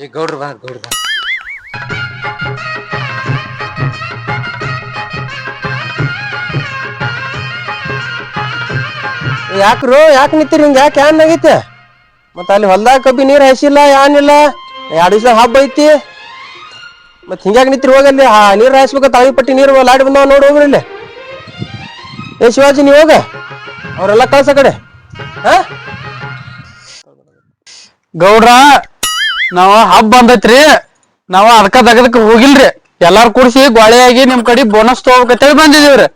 ಈ ಗೌಡ್ರು ಬಾ, ಗೌಡ್ರು ಯಾಕ್ರು ಯಾಕೆ ನಿಂತಿರಿ ಹಿಂಗ ಯಾಕೆ ಏನ್ ಆಗೈತೆ? ಮತ್ತ ಅಲ್ಲಿ ಹೊಲ್ದಾಗ ಕಬ್ಬಿ ನೀರ್ ಹಾಯಿಸಿಲ್ಲ ಏನಿಲ್ಲ ಎರಡು ದಿವಸ ಹಬ್ಬ ಐತಿ. ಮತ್ತೆ ಹಿಂಗ್ಯಾಗ ನಿಂತಿರಿ ಹೋಗಲ್ಲಿ ಆ, ನೀರ್ ಹಾಯಿಸ್ಬೇಕು ತಾವಿ ಪಟ್ಟಿ ನೀರು ಲಾಡಿ ಬಂದಾವ ನೋಡಿ ಹೋಗ್ರಿ ಇಲ್ಲಿ. ಏ, ಶಿವಾಜಿ ನೀವು ಹೋಗ. ಅವರೆಲ್ಲ ಕಳ್ಸ ಕಡೆ. ಹಾ? ಗೌಡ್ರ ನಾವ ಹಬ್ಬ ಬಂದೈತ್ರಿ ನಾವ ಅದಕ್ಕ ತಗದಕ್ ಹೋಗಿಲ್ರಿ. ಎಲ್ಲಾರು ಕೂಡ್ಸಿ ಆಗಿ ನಿಮ್ ಕಡೆ ಬೋನಸ್ ತಗೋಬೇಕಂತೇಳಿ ಬಂದಿದೀವ್ರಿ.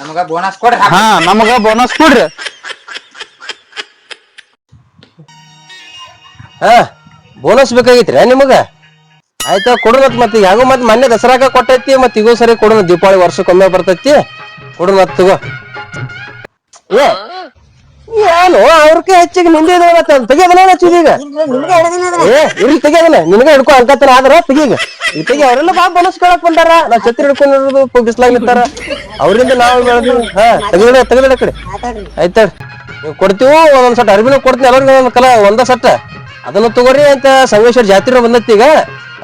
ನಮಗ ಬೋನಸ್ ಕೊಡ್ರಿ ಹಾ ನಮಗ ಬೋನಸ್ ಕೊಡ್ರಿ. ಹಾ ಬೋನಸ್ ಬೇಕಾಗೈತ್ರಿ ನಿಮಗ? ಆಯ್ತಾ ಕೊಡುನತ್ ಮತ್ತೆ ಈಗ ಮತ್ ಮತ್ತೆ ಮೊನ್ನೆ ದಸರಾಕ ಕೊಟ್ಟೈತಿ ಮತ್ತೆ ಈಗೂ ಸರಿ ಕೊಡು ದೀಪಾವಳಿ ವರ್ಷಕ್ಕೊಮ್ಮೆ ಬರ್ತೈತಿ. ಮತ್ತೆ ತಗೋ. ಏ ಏನು? ಅವ್ರಕ್ಕೆ ಹೆಚ್ಚಿಗೆ ನಿಂದಿದ ತೆಗಿಯೋದನ್ನ ಹಚ್ಚಿದೀಗ ಏ, ಇರ್ಲಿ ತೆಗಿಯೋದನ್ನ ನಿನಗೆ ಹಿಡ್ಕೊ ಅಂತಾರೆ ಆದ್ರ ತೆಗೀಗ ಈಗ. ತೆಗಿ ಅವರೆಲ್ಲ ಬಾ ಬೋನಸ್ ಕೇಳಕ್ ಬಂದಾರ. ನಾವ್ ಛತ್ರಿ ಹಿಡ್ಕೊಂಡಿರೋದು ಬಿಸ್ಲಾಗಿರ್ತಾರ. ಅವರಿಂದ ನಾವು ಬೆಳೆದ್ವಿ ಹಾ ತೆಗೆದಿಡ ತೆಗೆದಿಡ ಕಡೆ. ಆಯ್ತಾ ನೀವು ಕೊಡ್ತೀವಿ, ಒಂದೊಂದ್ ಸಟ್ ಅರ್ಬಿನೂ ಕೊಡ್ತೀನಿ. ಎಲ್ಲರಿಗೂ ಒಂದೊಂದ್ ಕಲ, ಒಂದ ಸಟ್ಟ ಅದನ್ನ ತಗೋರಿ ಅಂತ ಸಂಗಮೇಶ್ವರ ಜಾತ್ರೆ ಬಂದೈತಿ ಈಗ.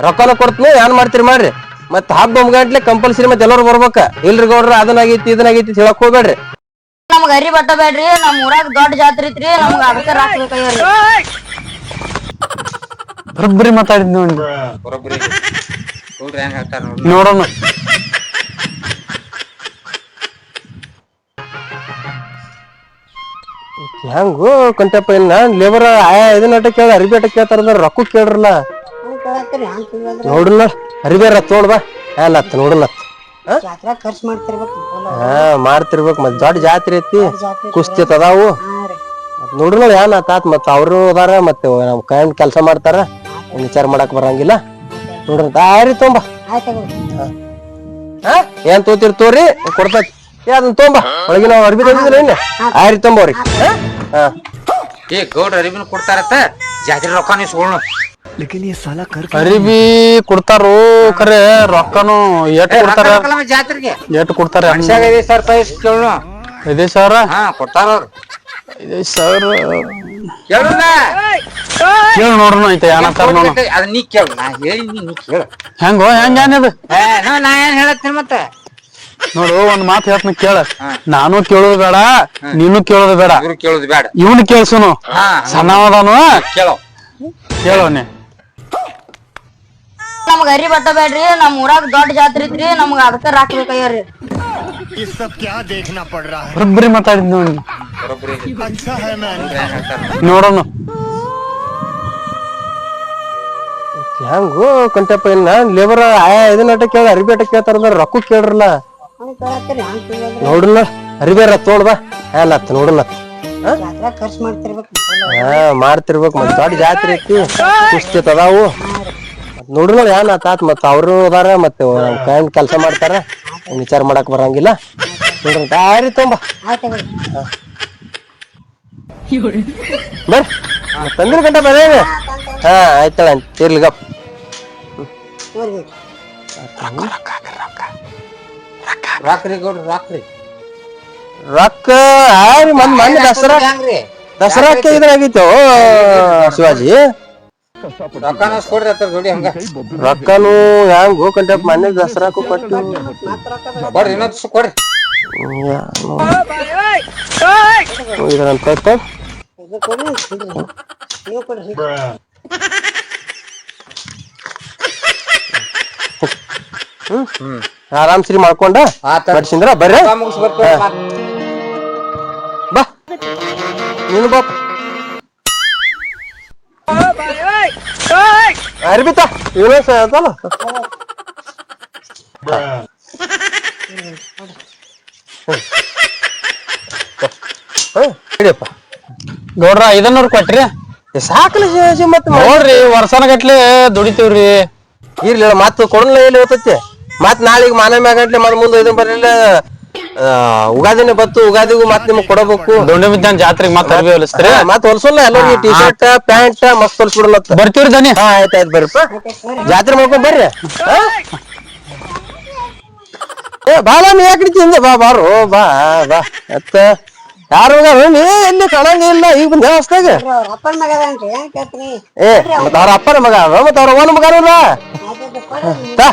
ರೊಕ್ಕನ ಕೊಡ್ತೀನಿ. ಏನ್ ಮಾಡ್ತೀರಿ ಮಾಡ್ರಿ. ಮತ್ತೆ ಹಬ್ಬ ಗಂಟ್ಲೆ ಕಂಪಲ್ಸರಿ ಮತ್ತೆ ಎಲ್ಲರೂ ಬರ್ಬೇಕ. ಇಲ್ರಿ ಗೌಡ್ರ, ಅದನ್ನಾಗೈತಿ, ಇದನ್ನಾಗೈತಿ ಹೇಳಕ್ ಹೋಗ್ಬೇಡ್ರಿ. ಅರಿ ಬಟ್ಟ ಬೇಡ್ರಿ ನಮ್ ಊರಾಗ ದೊಡ್ಡ ಜಾತ್ರೆ ಐತ್ರಿ ನಮ್ಗ ಅದಕ್ಕೆ ರಾಕ್ಬೇಕಾಗ್ಯಾರಿ ಬರೋಬ್ಬರಿ ಮಾತಾಡಿದ್ ನೋಡಿ ಬರೋಬ್ಬರಿ ಗೌಡ್ರು ಏನ್ ಹೇಳ್ತಾರ ನೋಡ್ರಿ ನೋಡೋಣ. ಹೆಂಗು ಕಂಟೆಪ್ಪ ಇಲ್ಲ ನಾನ್ ಲೇಬರ್ ಆಯಾ ಇದನ್ನ ಅಟ್ಟ ಕೇಳ ಅರಿಬಿ ಅಟ್ಟ ಕೇಳ್ತಾರ ಅಂದ್ರೆ ರೊಕ್ಕ ಕೇಳ್ರಲ್ಲ. ನೋಡಿಲ್ಲ ಅರಿಬೇರ ನೋಡ್ ಬಾ. ಹೇಳತ್ ನೋಡಲತ್ ಜಾತ್ರೆ ಖರ್ಚು ಮಾಡ್ತಿರ್ಬೇಕು ಹಾ ಮಾಡ್ತಿರ್ಬೇಕು. ಮತ್ ದೊಡ್ಡ ಜಾತ್ರೆ ಐತಿ. ಕುಸ್ತಿ ಐತ್ ಅದಾವು. ನೋಡ್ರಲ್ಲ ಏನ್ ತಾತ್ ಮತ್ತೆ ಅವ್ರು ಅದಾರ ಮತ್ತೆ ನಮ್ ಕರೆಂಟ್ ಕೆಲಸ ಮಾಡ್ತಾರ. ಏನ್ ವಿಚಾರ ಮಾಡಕ್ ಬರಂಗಿಲ್ಲ. ನೋಡ್ರಿ ದಾರಿ ತೊಂಬ. ಆಯ್ತು ಹಾ? ಏನ್ ತೋತಿರ್ ತೋರಿ? ಕೊಡ್ತೈತಿ. ಏ ಅದನ್ನ ತೊಂಬ. ಒಳಗಿನ ಅರ್ಬಿ ತಂದಿದ್ರೆ ಇನ್ನ. ಆಯ್ರಿ ತೊಂಬೋರಿ ಹಾ? ಏ ಗೌಡ್ರ ಅರಿವಿನ ಕೊಡ್ತಾರತ್ತ? ಜಾತ್ರೆ ರೊಕ್ಕ ಇಸ್ಕೊಳ್ಳು ಅರಿಬಿ ಕೊಡ್ತಾರು ಖರೆ ರೊಕ್ಕನು ಎಟ್ ಕೊಡ್ತಾರ ಜಾತ್ರೆಗೆ ಎಟ್ ಕೊಡ್ತಾರ ಮನುಷ್ಯಾಗ ಐದು ಸಾವಿರ ರೂಪಾಯಿ ಇಸ್ಕ್ ಕೇಳು ಐದೇ ಸಾವಿರ ಹಾ ಕೊಡ್ತಾರ ಅವ್ರು ಐದೇ ಸಾವಿರ ಕೇಳುದ ಕೇಳಿ ನೋಡ್ರಿ ಐತೆ ಏನಂತಾರ ನೋಡ ಅದ್ ನೀ ಕೇಳು ನಾ ಹೇಳಿ ನೀ ನೀ ಕೇಳು ಹೆಂಗೋ ಹೆಂಗ ಏನದು ಏ ನಾ ನಾ ಏನ್ ಹೇಳತ್ತೀನಿ ಮತ್ತೆ ನೋಡು ಒಂದ್ ಮಾತು ಹೇಳ್ತೀನಿ ಕೇಳ ನಾನು ಕೇಳೋದು ಬೇಡ ನೀನು ಕೇಳೋದು ಬೇಡ ಇವ್ರು ಕೇಳುದು ಬೇಡ ಇವನು ಕೇಳ್ಸುನು ಹಾ ಸಣ್ಣವದಾನು ಕೇಳೋ ಕೇಳೋನೆ ನಮ್ಗ ಅರಿ ಬಟ್ಟ ಬೇಡ್ರಿ ನಮ್ ಊರಾಗ ದೊಡ್ಡ ಜಾತ್ರೆ ಐತ್ರಿ ನಮ್ಗ ಅದಕ್ಕ ರಾಕ್ಬೇಕಾಗ್ಯಾರಿ ये सब क्या देखना पड़ रहा है ಬರೋಬ್ಬರಿ ಮಾತಾಡಿದ್ ನೋಡಿ ಬರೋಬ್ಬರಿ अच्छा है मैं ಏನ್ ಹೇಳ್ತಾರ ನೋಡೋಣ ಹೆಂಗು ಕಂಟಪ್ಪ ಇನ್ ನಾನ್ ಲೇಬರ್ ಆಯಾ ಇದನ್ನ ಅಟ್ಟ ಕೇಳ ಅರಿಬಿ ಅಟ್ಟ ಕೇಳ್ತಾರ ಅಂದ್ರೆ ರೊಕ್ಕ ಕೇಳ್ರಲ್ಲ ನೋಡ್ರಲ್ಲ ಅರಿಬೇರ ತೋಡ್ ಬಾ ಹೇಳತ್ ನೋಡಲತ್ ಜಾತ್ರೆ ಖರ್ಚು ಮಾಡ್ತಿರ್ಬೇಕು ಹಾ ಮಾಡ್ತಿರ್ಬೇಕು ಮತ್ ದೊಡ್ಡ ಜಾತ್ರೆ ಐತಿ ಕುಸ್ತಿ ಐತ್ ಅದಾವು ಮತ್ ನೋಡಿ ಏನ್ ಆತಾತ್ ಮತ್ತ ಅವ್ರು ಅದಾರ ಮತ್ತೆ ಕರೆಂಟ್ ಕೆಲಸ ಮಾಡ್ತಾರ ವಿಚಾರ ಮಾಡಕ್ ಬರಂಗಿಲ್ಲ. ನೋಡ್ರಿ ದಾರಿ ತುಂಬಾ. ಬರ್ರಿ. ತಂದಿರ ಗಂಟ ಬರೇ ಹಾ ಆಯ್ತಳ ಇರ್ಲಿ ಗಪ್. ರಾಕ್ರಿ ಗೌಡ್ರಿ ರಾಕ್ರಿ. ರೊಕ್ಕ ಮನ್ ಮೊನ್ನೆ ದಸರಾ ದಸರಾಕ್ಕೆ ಇದಾಗಿತ್ತು ಶಿವಾಜಿ. ರೊಕ್ಕನ ಕೊಡ್ರಿ ಅತ್ತ ಜೋಡಿ ಹಂಗ ರೊಕ್ಕನು ಹೆಂಗ್ ಹೋಗಂಟಪ್ಪ ಮೊನ್ನೆ ದಸರಾಕು ಕೊಟ್ಟು ಕೊಡ್ರಿ ಇನ್ನೊಂದ್ ದಿವ್ಸ ಕೊಡ್ರಿ ಇದ್ರಂತ ನೀವು ಕೊಡ್ರಿ ಹ್ಮ್ ಆರಾಮ್ ಸರಿ ಮಾಡ್ಕೊಂಡ ಆತ ಬಡ್ಸಿಂದ್ರ ಬರ್ರಿ ಮುಗಿಸ್ ಬರ್ತೀವಿ ಮತ್ತ್. ಬಾ ನೀನು ಬಾ ಅರ್ಬಿತ ಇವನೇ ಅದಲ್ಲ. ಹಿಡಿಯಪ್ಪ ಗೌಡ್ರ ಐದನ್ನೂರು ಕೊಟ್ರಿ. ಸಾಕಲಿ ಶಿವಾಜಿ ಮತ್ತೆ ನೋಡ್ರಿ ವರ್ಷನ ಗಟ್ಲೆ ದುಡಿತೀವ್ರಿ ಇರ್ಲಿಲ್ಲ ಮತ್ತ ಕೊಡಲ್ಲ ಎಲ್ಲಿ ಹೋಗ್ತೈತಿ? ಮತ್ ನಾಳೆಗೆ ಮಾನ ಮ್ಯಾಗಂಟ್ಲೆ ಮತ್ ಮುಂದೆ ಇದನ್ನ ಬರಲಿಲ್ಲ. ಉಗಾದಿನೇ ಬತ್ತು ಉಗಾದಿಗೂ ಮತ್ತೆ ನಿಮ್ಗೆ ಕೊಡಬೇಕು. ದೊಡ್ಡ ಬಿದ್ದಾನ ಜಾತ್ರೆಗೆ ಮತ್ತೆ ಅರ್ಬಿ ಹೊಲಿಸ್ತೀರಿ? ಮತ್ತೆ ಹೊಲ್ಸಲ್ಲ ಎಲ್ಲರಿಗೆ ಟಿ ಶರ್ಟ್ ಪ್ಯಾಂಟ್ ಮಸ್ತ್ ಬಿಡಲ್ಲ ಬರ್ತೀವ್ರಿ ದನಿ ಹಾ ಆಯ್ತು ಆಯ್ತು ಬರ್ರಿ ಜಾತ್ರೆ ಮಾಡ್ಕೊಂಡ್ ಬರ್ರಿ. ಏ ಬಾಳ ನೀ ಯಾಕೆ ಹಿಂದೆ? ಬಾ ಬಾರು ಬಾ ಬಾ. ಅತ್ತ. ಯಾರು ನೀ ಎಲ್ಲಿ ಕಾಣಂಗೇ ಇಲ್ಲ ಈಗ ಬಂದ ಹೊಸ್ತಾಗ ಅವ್ರ ಅಪ್ಪನ ಮಗ ಏ ಮತ್ತ ಅವ್ರ ಅಪ್ಪನ ಮಗ ಮತ್ತ ಅವ್ರ ಅವನ ಮಗ ಅಲ್ಲ ತಾ.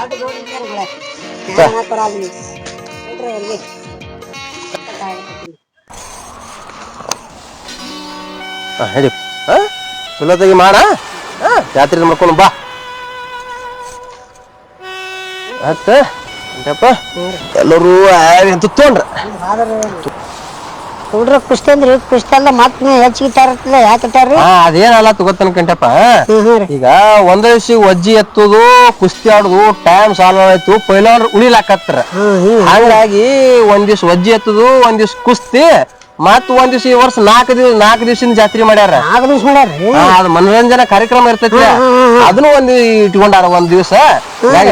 ಹಾ, ಹೇಳಿ. ಹಾ ಚಲೋತಾಗಿ ಮಾಡ. ಹಾ ಜಾತ್ರೆ ಮಾಡ್ಕೊಂಡು ಬಾ. ಅಂತಪ್ಪ ಎಲ್ಲರೂ ಅಂತ ತೊಗೊಂಡ್ರ. ಹುಡ್ರ ಕುಸ್ತಿ ಅಂದ್ರಿ ಕುಸ್ತಿ ಅಲ್ಲ ಮತ್ ಹೆಚ್ಚಿಗೆ ಇಟ್ಟಾರತ್ತಲ್ಲ ಯಾಕೆ ಇಟ್ಟಾರ್ರಿ? ಹಾ ಅದೇನಲ್ಲ ತಗೋತನ ಕಂಟಪ್ಪ ಹ್ಮ್ ಹ್ಮ್ ರೀ. ಈಗ ಒಂದ್ ದಿವಸ ಒಜ್ಜಿ ಎತ್ತುದು ಕುಸ್ತಿ ಆಡುದು ಟೈಮ್ ಸಾಲ ಆಯ್ತು ಪೈಲವ್ರ ಉಳಿಲಾಕತ್ರ ಹ್ಮ್ ಹ್ಮ್. ಹಂಗಾಗಿ ಒಂದ್ ದಿವ್ಸ ಒಜ್ಜಿ ಎತ್ತುದು ಒಂದ್ ದಿವ್ಸ ಕುಸ್ತಿ ಮತ್ ಒಂದ್ ದಿವ್ಸ ಈ ವರ್ಷ ನಾಲ್ಕು ದಿವ್ಸ ನಾಲ್ಕು ದಿವ್ಸಿನ ಜಾತ್ರೆ ಮಾಡ್ಯಾರ. ನಾಲ್ಕು ದಿವ್ಸ ಮಾಡ್ಯಾರ್ರಿ ಹಾ, ಅದ್ ಮನೋರಂಜನಾ ಕಾರ್ಯಕ್ರಮ ಇರ್ತೈತಿ ಅದನ್ನು ಒಂದ್ ಇಟ್ಕೊಂಡಾರ ಒಂದ್ ದಿವ್ಸ.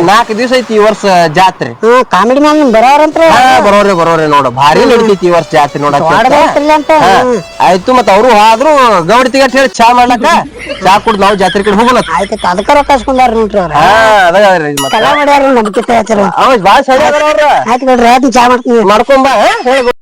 ನಾಲ್ಕು ದಿವ್ಸ ಐತಿ ಈ ವರ್ಷ ಜಾತ್ರೆ. ಕಾಮಿಡಿ ಮ್ಯಾನ್ ಬರೋರಂತ್ರ ಹಾ ಬರೋರಿ ಬರೋರಿ ನೋಡ. ಭಾರಿ ನಡಿತೈತಿ ಈ ವರ್ಷ ಜಾತ್ರೆ ನೋಡ ಹೊಡ್ದಾಯ್ತಿರ್ಲಿ ಅಂತ. ಹಾ, ಆಯ್ತು ಮತ್ತ ಅವ್ರು ಆದ್ರೂ ಗೌಡಿ ತಿಗಟ್ ಹೇಳಿ ಚಾ ಮಾಡ್ಲಕ್ಕ? ಚಾ ಕುಡ್ ನಾವು ಜಾತ್ರೆ ಕಡೆ ಹೋಗಲ್ಲ ಆಯ್ತು ಅದಕ್ಕ ರೊಕ್ಕ ಇಸ್ಕೊಂಡಾರ ನೋಡ್ರಿ ಅವ್ರ. ಹಾ ಕಲ ಮಾಡ್ಯಾರ ನಂಬಿಕೆ ಹೇಳ್ತಾರ. ಅವ ಬಾಳ ಸರಿ ಅದಾರ ಅವ್ರ. ಆಯ್ತು ನೋಡ್ರಿ ಆಯ್ತು ಚಾ ಮಾಡ್ತೀನಿ. ಮಾಡ್ಕೊಂಬ ಹೇಳಿ